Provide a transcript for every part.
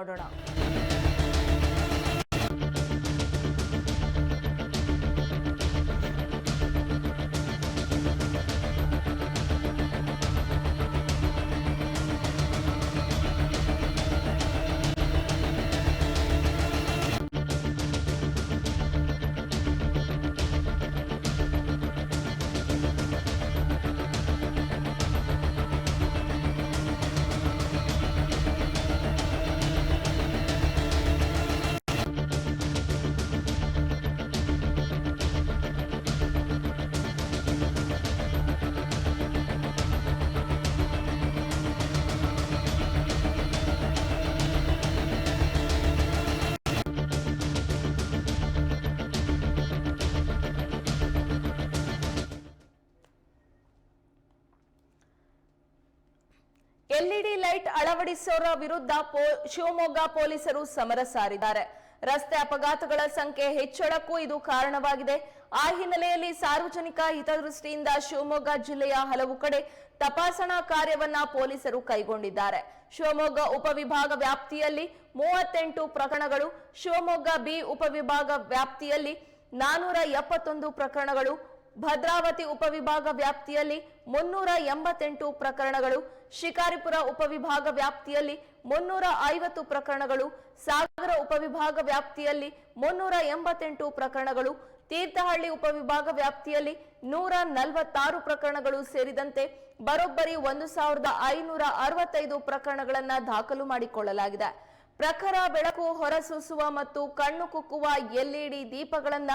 ನೋಡೋಣ LED light ಅಳವಡಿಸೋರ ವಿರುದ್ಧ ಶಿವಮೊಗ್ಗ ಪೊಲೀಸರು ಸಮರ ಸಾರಿದ್ದಾರೆ. ರಸ್ತೆ ಅಪಘಾತಗಳ ಸಂಖ್ಯೆ ಹೆಚ್ಚಳಕ್ಕೂ ಇದು ಕಾರಣವಾಗಿದೆ. ಆ ಹಿನ್ನೆಲೆಯಲ್ಲಿ ಸಾರ್ವಜನಿಕ ಹಿತದೃಷ್ಟಿಯಿಂದ ಶಿವಮೊಗ್ಗ ಜಿಲ್ಲೆಯ ಹಲವು ಕಡೆ ತಪಾಸಣಾ ಕಾರ್ಯವನ್ನ ಪೊಲೀಸರು ಕೈಗೊಂಡಿದ್ದಾರೆ. ಶಿವಮೊಗ್ಗ ಉಪವಿಭಾಗ ವ್ಯಾಪ್ತಿಯಲ್ಲಿ ಮೂವತ್ತೆಂಟು ಪ್ರಕರಣಗಳು, ಶಿವಮೊಗ್ಗ ಬಿ ಉಪವಿಭಾಗ ವ್ಯಾಪ್ತಿಯಲ್ಲಿ ನಾನೂರ ಎಪ್ಪತ್ತೊಂದು ಪ್ರಕರಣಗಳು ಭದ್ರಾವತಿ ಉಪವಿಭಾಗ ವ್ಯಾಪ್ತಿಯಲ್ಲಿ ಮುನ್ನೂರ ಎಂಬತ್ತೆಂಟು ಪ್ರಕರಣಗಳು, ಶಿಕಾರಿಪುರ ಉಪವಿಭಾಗ ವ್ಯಾಪ್ತಿಯಲ್ಲಿ ಮುನ್ನೂರ ಐವತ್ತು ಪ್ರಕರಣಗಳು, ಸಾಗರ ಉಪವಿಭಾಗ ವ್ಯಾಪ್ತಿಯಲ್ಲಿ ಮುನ್ನೂರ ಎಂಬತ್ತೆಂಟು ಪ್ರಕರಣಗಳು, ತೀರ್ಥಹಳ್ಳಿ ಉಪವಿಭಾಗ ವ್ಯಾಪ್ತಿಯಲ್ಲಿ ನೂರ ನಲವತ್ತಾರು ಪ್ರಕರಣಗಳು ಸೇರಿದಂತೆ ಬರೋಬ್ಬರಿ ಒಂದು ಸಾವಿರದ ಐನೂರ ಅರವತ್ತೈದು ಪ್ರಕರಣಗಳನ್ನು ದಾಖಲು ಮಾಡಿಕೊಳ್ಳಲಾಗಿದೆ. ಪ್ರಖರ ಬೆಳಕು ಹೊರಸೂಸುವ ಮತ್ತು ಕಣ್ಣು ಕುಕ್ಕುವ ಎಲ್ಇಡಿ ದೀಪಗಳನ್ನ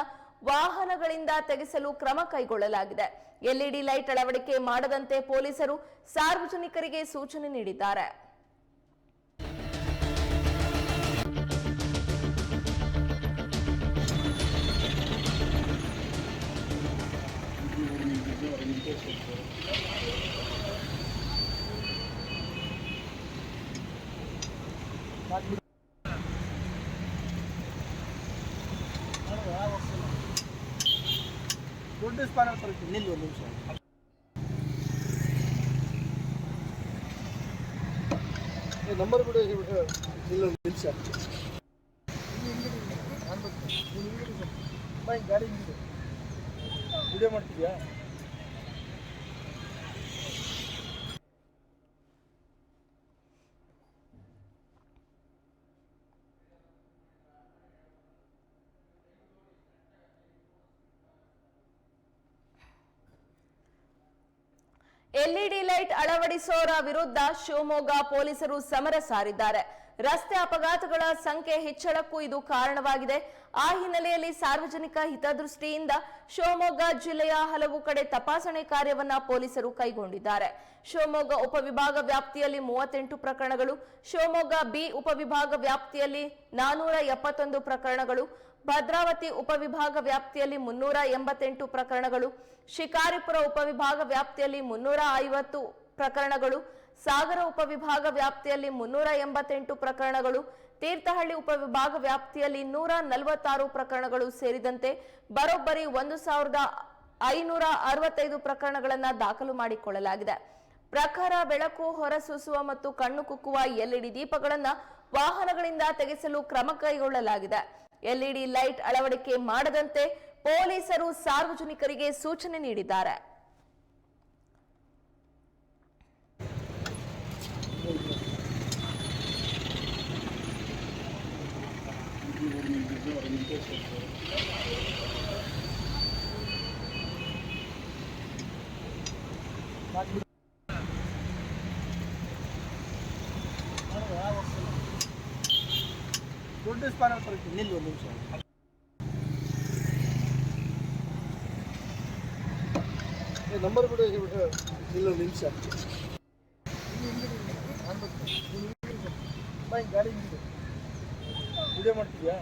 ವಾಹನಗಳಿಂದ ತೆಗೆಸಲು ಕ್ರಮ ಕೈಗೊಳ್ಳಲಾಗಿದೆ. ಎಲ್ಇಡಿ ಲೈಟ್ ಅಳವಡಿಕೆ ಮಾಡದಂತೆ ಪೊಲೀಸರು ಸಾರ್ವಜನಿಕರಿಗೆ ಸೂಚನೆ ನೀಡಿದ್ದಾರೆ. ಸ್ಪಾನರ್ ಬರುತ್ತೆ ನಿಲ್ಲಿ ಒಂದು ನಿಮಿಷ ನಂಬರ್ ಬಿಡು ಇಲ್ಲ ಒಂದು ನಿಮಿಷ ಬಾಯ್ ಗಾಡಿ ವಿಡಿಯೋ ಮಾಡ್ತಿದ್ಯಾ ಎಲ್ಇಡಿ ಲೈಟ್ ಅಳವಡಿಸೋರ ವಿರುದ್ಧ ಶಿವಮೊಗ್ಗ ಪೊಲೀಸರು ಸಮರ ಸಾರಿದ್ದಾರೆ. ರಸ್ತೆ ಅಪಘಾತಗಳ ಸಂಖ್ಯೆ ಹೆಚ್ಚಳಕ್ಕೂ ಇದು ಕಾರಣವಾಗಿದೆ. ಆ ಹಿನ್ನೆಲೆಯಲ್ಲಿ ಸಾರ್ವಜನಿಕ ಹಿತದೃಷ್ಟಿಯಿಂದ ಶಿವಮೊಗ್ಗ ಜಿಲ್ಲೆಯ ಹಲವು ಕಡೆ ತಪಾಸಣೆ ಕಾರ್ಯವನ್ನ ಪೊಲೀಸರು ಕೈಗೊಂಡಿದ್ದಾರೆ. ಶಿವಮೊಗ್ಗ ಉಪವಿಭಾಗ ವ್ಯಾಪ್ತಿಯಲ್ಲಿ ಮೂವತ್ತೆಂಟು ಪ್ರಕರಣಗಳು, ಶಿವಮೊಗ್ಗ ಬಿ ಉಪವಿಭಾಗ ವ್ಯಾಪ್ತಿಯಲ್ಲಿ ನಾನೂರ ಎಪ್ಪತ್ತೊಂದು ಪ್ರಕರಣಗಳು, ಭದ್ರಾವತಿ ಉಪವಿಭಾಗ ವ್ಯಾಪ್ತಿಯಲ್ಲಿ ಮುನ್ನೂರ ಎಂಬತ್ತೆಂಟು ಪ್ರಕರಣಗಳು, ಶಿಕಾರಿಪುರ ಉಪವಿಭಾಗ ವ್ಯಾಪ್ತಿಯಲ್ಲಿ ಮುನ್ನೂರ ಐವತ್ತು ಪ್ರಕರಣಗಳು ಸಾಗರ ಉಪವಿಭಾಗ ವ್ಯಾಪ್ತಿಯಲ್ಲಿ ಮುನ್ನೂರ ಎಂಬತ್ತೆಂಟು ಪ್ರಕರಣಗಳು, ತೀರ್ಥಹಳ್ಳಿ ಉಪವಿಭಾಗ ವ್ಯಾಪ್ತಿಯಲ್ಲಿ ನೂರ ನಲವತ್ತಾರು ಪ್ರಕರಣಗಳು ಸೇರಿದಂತೆ ಬರೋಬ್ಬರಿ ಒಂದು ಸಾವಿರದ ಐನೂರ ಅರವತ್ತೈದು ಪ್ರಕರಣಗಳನ್ನು ದಾಖಲು ಮಾಡಿಕೊಳ್ಳಲಾಗಿದೆ. ಪ್ರಖರ ಬೆಳಕು, ಹೊರಸೂಸುವ ಮತ್ತು ಕಣ್ಣು ಕುಕ್ಕುವ ಎಲ್ಇಡಿ ದೀಪಗಳನ್ನು ವಾಹನಗಳಿಂದ ತೆಗೆಸಲು ಕ್ರಮ ಕೈಗೊಳ್ಳಲಾಗಿದೆ. ಎಲ್ಇಡಿ ಲೈಟ್ ಅಳವಡಿಕೆ ಮಾಡದಂತೆ ಪೊಲೀಸರು ಸಾರ್ವಜನಿಕರಿಗೆ ಸೂಚನೆ ನೀಡಿದ್ದಾರೆ. ದೊಡ್ಡ ಸ್ಪಾನರ್ ಬರುತ್ತೆ ನಿಲ್ಲಿ ಒಂದು ನಿಮಿಷ ನಂಬರ್ ಬಿಡು ಇಲ್ಲ ಒಂದು ನಿಮಿಷ ಬಾಯ್ ಗಾಡಿ ವಿಡಿಯೋ ಮಾಡ್ತಿದ್ಯಾ?